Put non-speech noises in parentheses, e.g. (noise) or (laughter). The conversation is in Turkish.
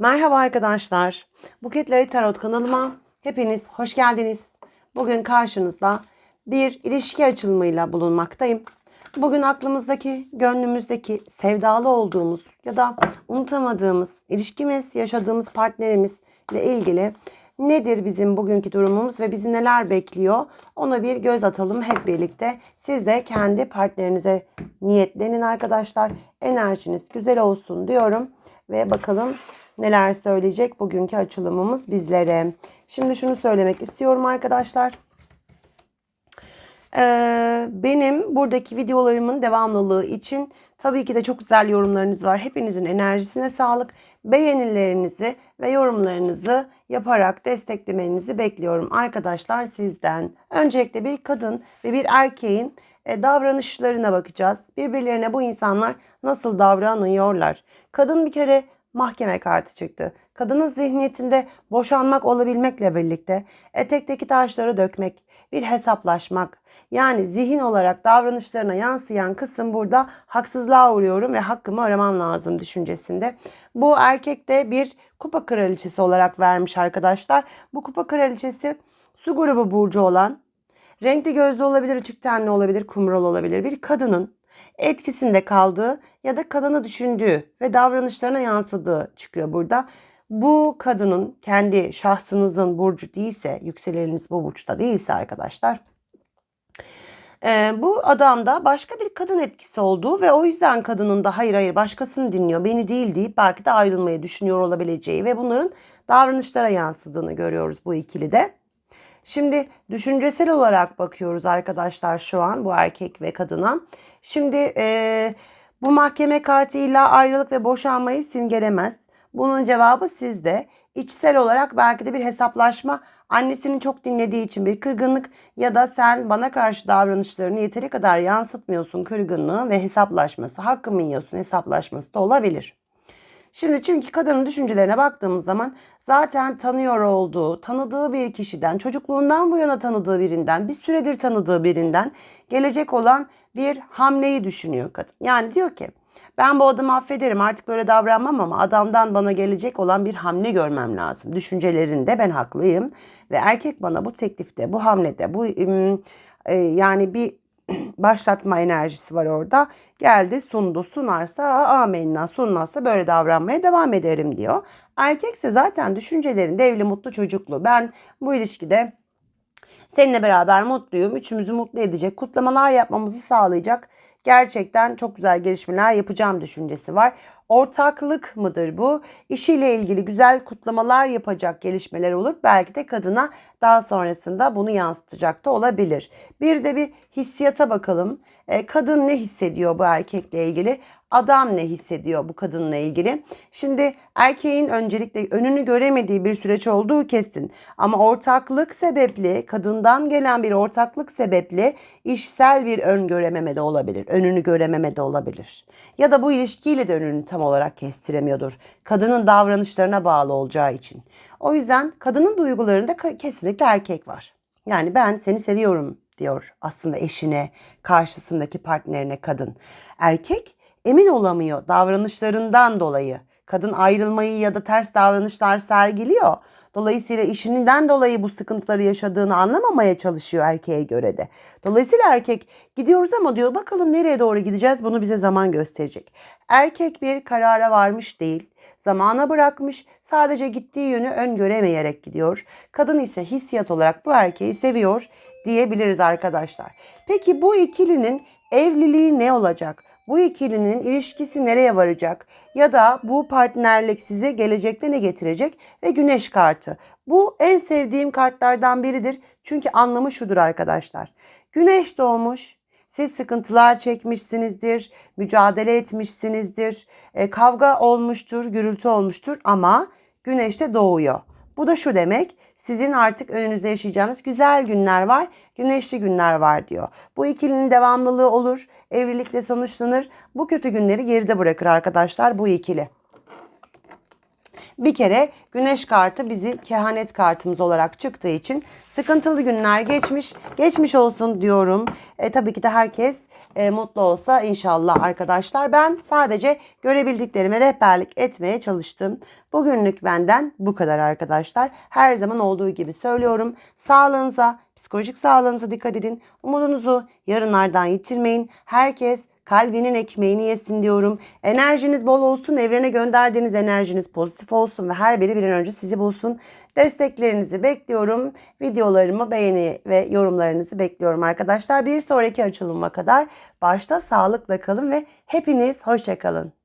Merhaba arkadaşlar. Buketleri Tarot kanalıma hepiniz hoş geldiniz. Bugün karşınızda bir ilişki açılımıyla bulunmaktayım. Bugün aklımızdaki, gönlümüzdeki sevdalı olduğumuz ya da unutamadığımız, ilişkimiz, yaşadığımız partnerimiz ile ilgili nedir bizim bugünkü durumumuz ve bizi neler bekliyor? Ona bir göz atalım hep birlikte. Siz de kendi partnerinize niyetlenin arkadaşlar. Enerjiniz güzel olsun diyorum ve bakalım neler söyleyecek bugünkü açılımımız bizlere. Şimdi şunu söylemek istiyorum arkadaşlar. Ee, benim buradaki videolarımın devamlılığı için tabii ki de çok güzel yorumlarınız var. Hepinizin enerjisine sağlık. Beğenilerinizi ve yorumlarınızı yaparak desteklemenizi bekliyorum arkadaşlar sizden. Öncelikle bir kadın ve bir erkeğin e, davranışlarına bakacağız. Birbirlerine bu insanlar nasıl davranıyorlar? Kadın bir kere mahkeme kartı çıktı. Kadının zihniyetinde boşanmak olabilmekle birlikte etekteki taşları dökmek, bir hesaplaşmak. Yani zihin olarak davranışlarına yansıyan kısım burada haksızlığa uğruyorum ve hakkımı aramam lazım düşüncesinde. Bu erkek de bir kupa kraliçesi olarak vermiş arkadaşlar. Bu kupa kraliçesi su grubu burcu olan, renkli gözlü olabilir, açık tenli olabilir, kumral olabilir. Bir kadının etkisinde kaldığı ya da kadını düşündüğü ve davranışlarına yansıdığı çıkıyor burada. Bu kadının kendi şahsınızın burcu değilse, yükseleniniz bu burçta değilse arkadaşlar, e, bu adamda başka bir kadın etkisi olduğu ve o yüzden kadının da hayır hayır başkasını dinliyor, beni değil deyip belki de ayrılmayı düşünüyor olabileceği ve bunların davranışlara yansıdığını görüyoruz bu ikili de. Şimdi düşüncesel olarak bakıyoruz arkadaşlar şu an bu erkek ve kadına. Şimdi e, bu mahkeme kartıyla ayrılık ve boşanmayı simgelemez. Bunun cevabı sizde. İçsel olarak belki de bir hesaplaşma, annesinin çok dinlediği için bir kırgınlık ya da sen bana karşı davranışlarını yeteri kadar yansıtmıyorsun kırgınlığı ve hesaplaşması, hakkımı yiyorsun hesaplaşması da olabilir. Şimdi çünkü kadının düşüncelerine baktığımız zaman zaten tanıyor olduğu, tanıdığı bir kişiden, çocukluğundan bu yana tanıdığı birinden, bir süredir tanıdığı birinden gelecek olan bir hamleyi düşünüyor kadın. Yani diyor ki ben bu adamı affederim artık böyle davranmam ama adamdan bana gelecek olan bir hamle görmem lazım. Düşüncelerinde ben haklıyım ve erkek bana bu teklifte, bu hamlede, bu e, yani bir (clears throat) başlatma enerjisi var orada. Geldi sundu sunarsa amenna sunmazsa böyle davranmaya devam ederim diyor. Erkekse zaten düşüncelerinde evli mutlu çocuklu. Ben bu ilişkide seninle beraber mutluyum. Üçümüzü mutlu edecek kutlamalar yapmamızı sağlayacak gerçekten çok güzel gelişmeler yapacağım düşüncesi var. Ortaklık mıdır bu? İşiyle ilgili güzel kutlamalar yapacak gelişmeler olur. Belki de kadına daha sonrasında bunu yansıtacak da olabilir. Bir de bir hissiyata bakalım. E, kadın ne hissediyor bu erkekle ilgili? Adam ne hissediyor bu kadınla ilgili? Şimdi erkeğin öncelikle önünü göremediği bir süreç olduğu kesin. Ama ortaklık sebepli, kadından gelen bir ortaklık sebepli işsel bir ön görememe de olabilir. Önünü görememe de olabilir. Ya da bu ilişkiyle de önünü tam olarak kestiremiyordur. Kadının davranışlarına bağlı olacağı için. O yüzden kadının duygularında kesinlikle erkek var. Yani ben seni seviyorum diyor aslında eşine, karşısındaki partnerine kadın. Erkek emin olamıyor davranışlarından dolayı. Kadın ayrılmayı ya da ters davranışlar sergiliyor. Dolayısıyla işinden dolayı bu sıkıntıları yaşadığını anlamamaya çalışıyor erkeğe göre de. Dolayısıyla erkek gidiyoruz ama diyor bakalım nereye doğru gideceğiz bunu bize zaman gösterecek. Erkek bir karara varmış değil. Zamana bırakmış sadece gittiği yönü öngöremeyerek gidiyor. Kadın ise hissiyat olarak bu erkeği seviyor diyebiliriz arkadaşlar. Peki bu ikilinin evliliği ne olacak? Bu ikilinin ilişkisi nereye varacak? Ya da bu partnerlik size gelecekte ne getirecek? Ve güneş kartı. Bu en sevdiğim kartlardan biridir. Çünkü anlamı şudur arkadaşlar. Güneş doğmuş, siz sıkıntılar çekmişsinizdir, mücadele etmişsinizdir, e, kavga olmuştur, gürültü olmuştur ama güneş de doğuyor. Bu da şu demek, sizin artık önünüzde yaşayacağınız güzel günler var, güneşli günler var diyor. Bu ikilinin devamlılığı olur, evlilikle sonuçlanır. Bu kötü günleri geride bırakır arkadaşlar bu ikili. Bir kere güneş kartı bizi kehanet kartımız olarak çıktığı için sıkıntılı günler geçmiş. Geçmiş olsun diyorum. E, tabii ki de herkes e, mutlu olsa inşallah arkadaşlar. Ben sadece görebildiklerime rehberlik etmeye çalıştım. Bugünlük benden bu kadar arkadaşlar. Her zaman olduğu gibi söylüyorum. Sağlığınıza, psikolojik sağlığınıza dikkat edin. Umudunuzu yarınlardan yitirmeyin. Herkes kalbinin ekmeğini yesin diyorum. Enerjiniz bol olsun, evrene gönderdiğiniz enerjiniz pozitif olsun ve her biri bir an önce sizi bulsun. Desteklerinizi bekliyorum. Videolarımı beğeni ve yorumlarınızı bekliyorum arkadaşlar. Bir sonraki açılıma kadar başta sağlıkla kalın ve hepiniz hoşça kalın.